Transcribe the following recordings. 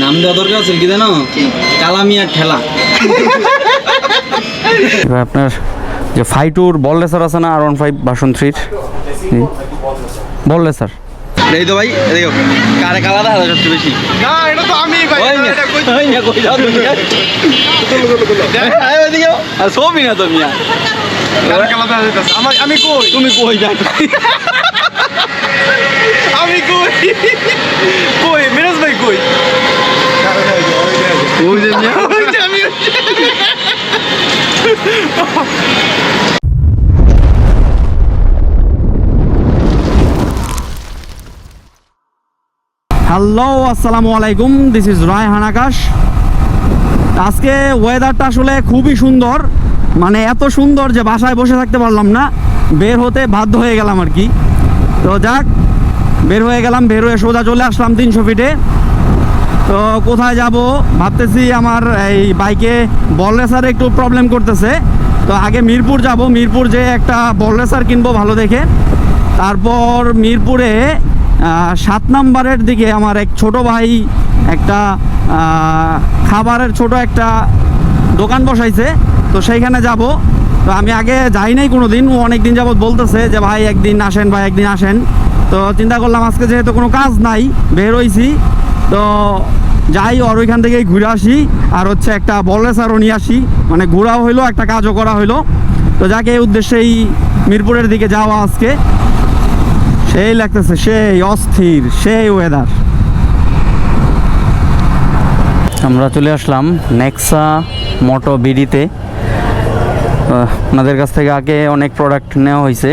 নাম দেওয়া দরকার আছে কি জানো? কালামিয়া ঠেলা। আপনার যে ফাইটুর বল লেসার আছে না আর ওয়ান ফাইভ ভার্সন থ্রির বল লেসার। এই তো ভাই দেখো কারে সবচেয়ে বেশি? না এটা তো আমি ভাই মিয়া, কই? যাও তুমি? এই ওইদিকে। আর না তো মিয়া? আমার আমি কই? তুমি কই যাও? আমি কই? কই? মিরাজ ভাই কই? ওই যে আমি হ্যালো আসসালামু আলাইকুম দিস ইজ রায়হান আকাশ আজকে ওয়েদারটা আসলে খুবই সুন্দর। মানে এত সুন্দর যে বাসায় বসে থাকতে পারলাম না। বের হতে বাধ্য হয়ে গেলাম আর কি। তো যাক বের হয়ে গেলাম বের হয়ে সোজা চলে আসলাম তিনশো ফিটে তো কোথায় যাব? ভাবতেছি আমার এই বাইকে বল রেসার একটু প্রবলেম করতেছে। তো আগে মিরপুর যাব। মিরপুর যে একটা বল রেসার কিনবো ভালো দেখে। তারপর মিরপুরে সাত নাম্বারের দিকে আমার এক ছোট ভাই একটা খাবারের ছোট একটা দোকান বসাইছে। তো সেইখানে যাব। তো আমি আগে যাই নাই কোনো দিন ও অনেক দিন যাবত বলতেছে যে, ভাই, একদিন আসেন, ভাই, একদিন আসেন। তো চিন্তা করলাম, আজকে যেহেতু কোনো কাজ নাই, বের হইছি। তো যাই ওর ওইখান থেকেই ঘুরে আসি। আর হচ্ছে একটা বলরেসারও নিয়ে আসি। মানে ঘোরাও হইল, একটা কাজও করা হইল। তো যাকে, এই উদ্দেশ্যেই মিরপুরের দিকে যাওয়া আজকে। সেই লাগতেছে, সেই অস্থির, সেই ওয়েদার আমরা চলে আসলাম নেক্সা মোটো বিডিতে। ওনাদের কাছ থেকে আগে অনেক প্রোডাক্ট নেওয়া হয়েছে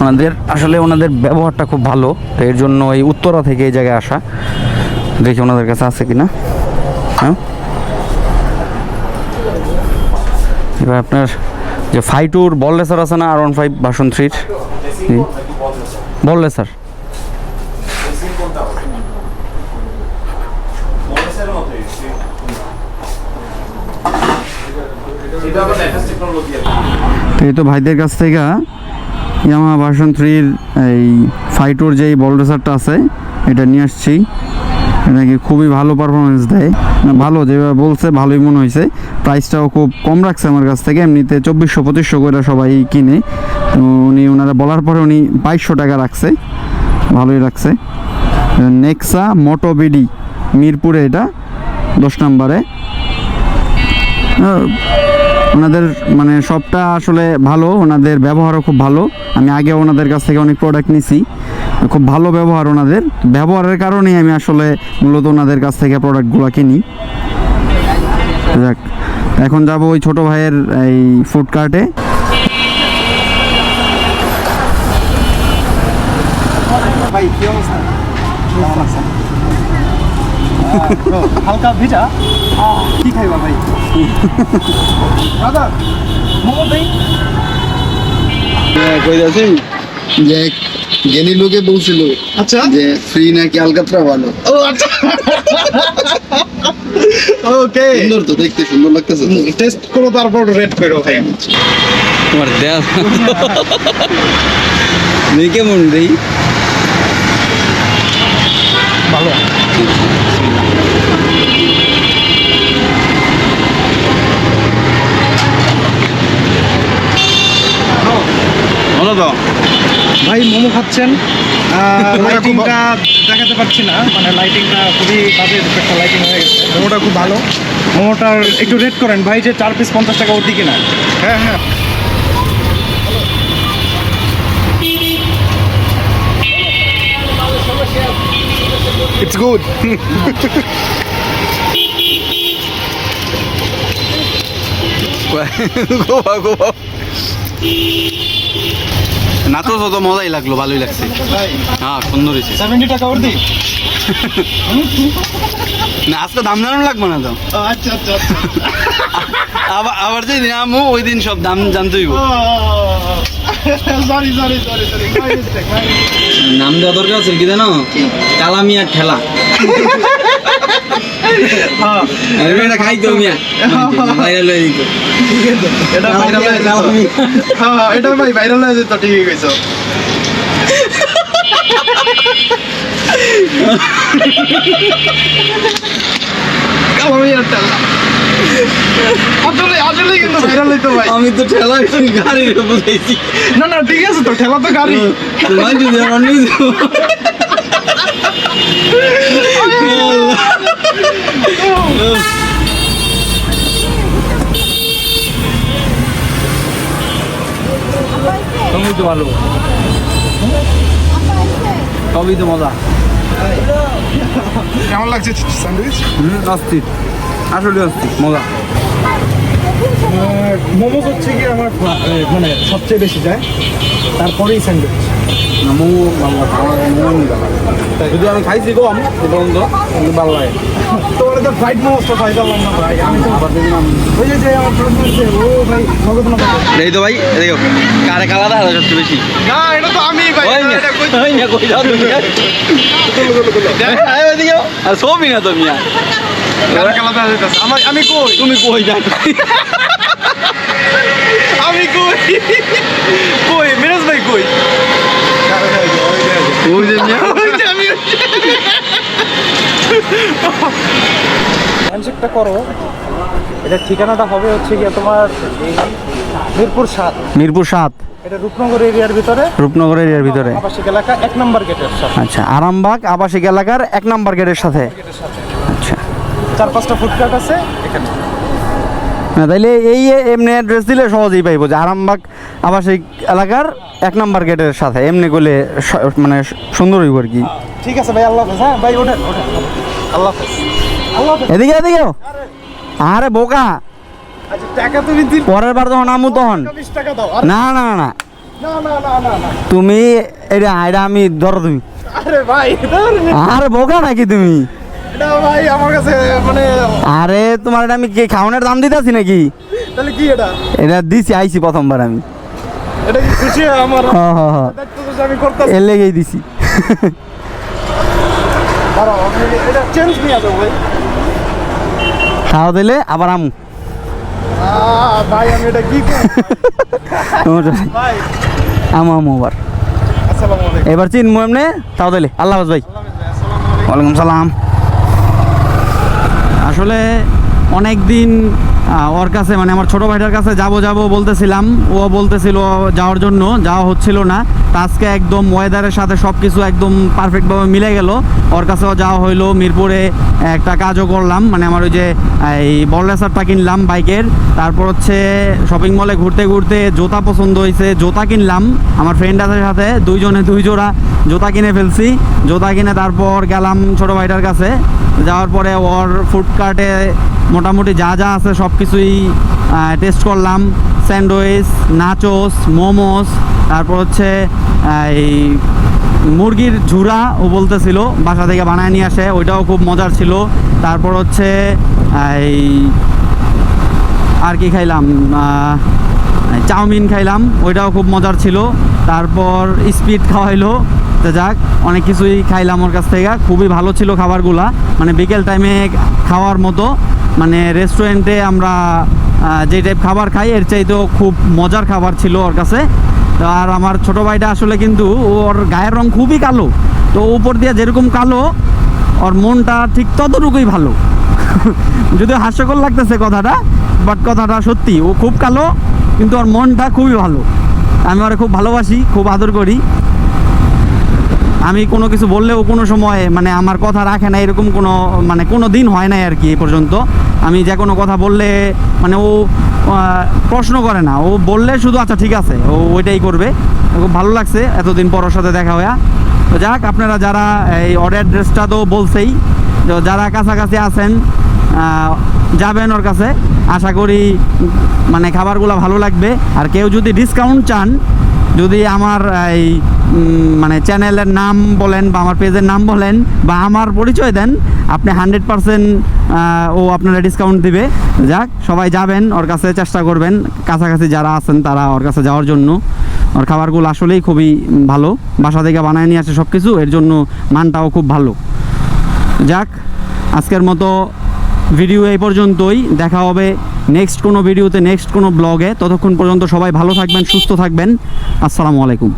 ওনাদের, আসলে ওনাদের ব্যবহারটা খুব ভালো। এর জন্য এই উত্তরা থেকে এই জায়গায় আসা। দেখি ওনাদের কাছে আছে কিনা। হ্যাঁ? এবার আপনার যে ফাইটুর বল লেসার আছে না, আর ওয়ান ফাইভ ভার্সন থ্রির? বল লেসার। এই তো ভাইদের কাছ থেকে ইয়ামা ভার্সন থ্রির এই ফাইটোর যেই বল রেসারটা আছে, এটা নিয়ে আসছি। এটা কি খুবই ভালো পারফরমেন্স দেয়। ভালো, যেভাবে বলছে, ভালোই মনে হয়েছে। প্রাইসটাও খুব কম রাখছে আমার কাছ থেকে, এমনিতে চব্বিশশো, পঁচিশশো করে সবাই কিনে। তো উনি, ওনারা বলার পরে উনি বাইশশো টাকা রাখছে, ভালোই রাখছে। নেক্সা মোটো বিডি মিরপুরে এটা, দশ নম্বরে। ওনাদের মানে সবটা আসলে ভালো, ওনাদের ব্যবহারও খুব ভালো। আমি আগে ওনাদের কাছ থেকে অনেক প্রোডাক্ট নিছি। খুব ভালো ব্যবহার ওনাদের। ব্যবহারের কারণেই আমি আসলে মূলত ওনাদের কাছ থেকে প্রোডাক্টগুলো কিনি। যাক এখন যাব ওই ছোট ভাইয়ের এই ফুড কার্টে। ভাই কি অবস্থা? হালকা ভিজা? কি খাইবা ভাই? দাদা মোমো দেই। কই যাচ্ছি যে জ্ঞানী লোকে বলছিল আচ্ছা। যে ফ্রি নাকি আলকাতরা ভালো। ও আচ্ছা। ওকে সুন্দর তো দেখতে সুন্দর লাগতেছে টেস্ট করো তারপর রেড করো ভাই তোমার দেয়া। নেই কেমন দেই ভালো। ভালো তো? ভাই মোমো খাচ্ছেন। লাইটিংটা দেখাতে পারছি না মানে লাইটিংটা খুবই বাজে একটা লাইটিং হয়ে গেছে। মোমোটা খুব ভালো। মোমোটার একটু রেট করেন ভাই যে চার পিস পঞ্চাশ টাকা ওর দিকে না হ্যাঁ হ্যাঁ। ইটস গুড গোবা গোবা নাচো তো মজাই লাগল ভালোই লাগছে। হ্যাঁ সুন্দর হয়েছে। সেভেন্টি টাকা ওর দিক না আজকে দাম জানানো লাগবে না তো? আচ্ছা আচ্ছা আচ্ছা। আবার আবার যেদিন আমু ওই দিন সব দাম জানতে হইব। সরি সরি সরি সরি নাম দেওয়া দরকার আছে কি জানো? কালামিয়া ঠেলা। আমি এটা খাইতো মিয়া। ভাইরাল হয়ে দিত এটা ভাইরাল হয়ে যেত। হ্যাঁ এটা ভাই ভাইরাল হয়ে যেত ঠিকই কইছো। আমি তো ঠেলা গাড়ি বুঝাইছি। না না ঠিক আছে তো ঠেলা তো গাড়ি। সবই তো ভালো। সবই তো মজা। কেমন লাগছে স্যান্ডউইচ? হুম অস্থির আসলে অস্থির মজা। মোমোস হচ্ছে কি আমার মানে সবচেয়ে বেশি যায়। তারপরেই স্যান্ডউইচ। মোমো ভালো লাগে আমার মোমো। যদি আমি খাইছি কম পর্যন্ত কিন্তু ভালো লাগে। তোমার তো পেলাম না ভাই আমি তো ওই যে যে আমার ফ্রেন্ড বলছে ও ভাই নগদ না এই তো ভাই দেখো কারে কালা দেখা সবচেয়ে বেশি। না এটা তো আমি ভাই মিয়া, কই যাও তুমি? আয় ওইদিকে। আর ছবি না তো মিয়া। আমার আমি কই? তুমি কই যাও? আমি কই? কই? মিরাজ ভাই কই? যে ওই যে আমি হ্যান্ডশেকটা করো। এটার ঠিকানাটা হবে হচ্ছে গিয়ে তোমার মিরপুর সাত। মিরপুর সাত। এটা রূপনগর এরিয়ার ভিতরে। রূপনগর এরিয়ার ভিতরে। আবাসিক এলাকা এক নম্বর গেটের সাথে। আচ্ছা আরামবাগ আবাসিক এলাকার এক নম্বর গেটের সাথে। আচ্ছা। চার পাঁচটা ফুডকার্ট আছে এখানে। না তাইলে এই এমনি অ্যাড্রেস দিলে সহজেই পাইব যে আরামবাগ আবাসিক এলাকার এক নাম্বার গেটের সাথে। এমনি করলে মানে সুন্দর হইব আর কি। ঠিক আছে ভাই আল্লাহ হাফেজ হ্যাঁ? ভাই ওঠেন ওঠেন। আল্লাহ হাফেজ। আল্লাহ হাফেজ। এদিকে এদিকে। আরে। বোকা। আচ্ছা, টাকা তুমি পরের বার যখন আমু তখন। না না না না। তুমি এটা এটা আমি ধর তুমি। আরে ভাই আরে বোকা নাকি তুমি? ভাই আমার কাছে মানে আরে তোমার এটা আমি কি খাওয়ানোর দাম দিতেছি নাকি? তাহলে কি এটা? এটা দিছি আইছি প্রথমবার আমি। এটা কি খুশি আমার? আমি করতেছি। এর লেগেই দিছি। দাঁড়াও আমি এটা চেঞ্জ নিয়ে যাব ভাই। খাওয়া দিলে আবার আমু। ভাই আমি এটা কি। ভাই। আমু আমু আবার। এবার চিনবো এমনি? তাও দিলে আল্লাহ হাফেজ ভাই। ওয়ালাইকুম সালাম। আসলে অনেক দিন ওর কাছে মানে আমার ছোট ভাইটার কাছে যাব যাব বলতেছিলাম। ও বলতেছিল যাওয়ার জন্য, যাওয়া হচ্ছিল না। আজকে একদম ওয়েদারের সাথে সব কিছু একদম পারফেক্টভাবে মিলে গেল। ওর কাছেও যাওয়া হইল, মিরপুরে একটা কাজও করলাম। মানে আমার ওই যে, এই বললেসারটা কিনলাম বাইকের। তারপর হচ্ছে শপিং মলে ঘুরতে ঘুরতে জুতা পছন্দ হয়েছে জুতা কিনলাম। আমার ফ্রেন্ড আছে সাথে, দুইজনে দুই জোড়া জুতা কিনে ফেলছি। জুতা কিনে তারপর গেলাম ছোট ভাইটার কাছে। যাওয়ার পরে ওর ফুড কার্টে মোটামুটি যা যা আছে সব কিছুই টেস্ট করলাম। স্যান্ডউইচ নাচোস মোমোস তারপর হচ্ছে এই মুরগির ঝুরা ও বলতেছিল, বাসা থেকে বানায় নিয়ে আসে, ওইটাও খুব মজার ছিল। তারপর হচ্ছে এই আর কি খাইলাম? চাউমিন খাইলাম, ওইটাও খুব মজার ছিল। তারপর স্পিড খাওয়াইলো, তো যাক, অনেক কিছুই খাইলাম ওর কাছ থেকে। খুবই ভালো ছিল খাবারগুলা মানে বিকেল টাইমে খাওয়ার মতো। মানে রেস্টুরেন্টে আমরা যে টাইপ খাবার খাই, এর চাইতেও খুব মজার খাবার ছিল ওর কাছে। আর আমার ছোট ভাইটা আসলে কিন্তু ওর গায়ের রং খুবই কালো। তো উপর দিয়ে যেরকম কালো, ওর মনটা ঠিক ততটুকুই ভালো। যদিও হাস্যকর লাগতেছে কথাটা বাট কথাটা সত্যি, ও খুব কালো, কিন্তু ওর মনটা খুবই ভালো। আমি ওরা খুব ভালোবাসি, খুব আদর করি। আমি কোনো কিছু বললেও কোনো সময় মানে আমার কথা রাখে না, এরকম কোনো মানে কোনো দিন হয় নাই আর কি এ পর্যন্ত। আমি যে কোনো কথা বললে মানে ও প্রশ্ন করে না। ও বললে শুধু আচ্ছা ঠিক আছে। ও ওইটাই করবে। খুব ভালো লাগছে এতদিন পর ওর সাথে দেখা হয়ে তো যাক আপনারা যারা এই অর্ডার ড্রেসটা তো বলছেই, তো যারা কাছাকাছি আছেন যাবেন ওর কাছে। আশা করি মানে খাবারগুলো ভালো লাগবে। আর কেউ যদি ডিসকাউন্ট চান, যদি আমার এই মানে চ্যানেলের নাম বলেন বা আমার পেজের নাম বলেন বা আমার পরিচয় দেন, আপনি হান্ড্রেড পারসেন্ট ও আপনারা ডিসকাউন্ট দিবে। যাক, সবাই যাবেন, ওর কাছে চেষ্টা করবেন। কাছাকাছি যারা আছেন, তারা ওর কাছে যাওয়ার জন্য। ওর খাবারগুলো আসলেই খুবই ভালো। বাসা থেকে বানায় নিয়ে আসে সব কিছু এর জন্য মানটাও খুব ভালো। যাক, আজকের মতো ভিডিও এই পর্যন্তই। দেখা হবে নেক্সট কোনো ভিডিওতে নেক্সট কোনো ব্লগে ততক্ষণ পর্যন্ত সবাই ভালো থাকবেন, সুস্থ থাকবেন। আসসালামু আলাইকুম।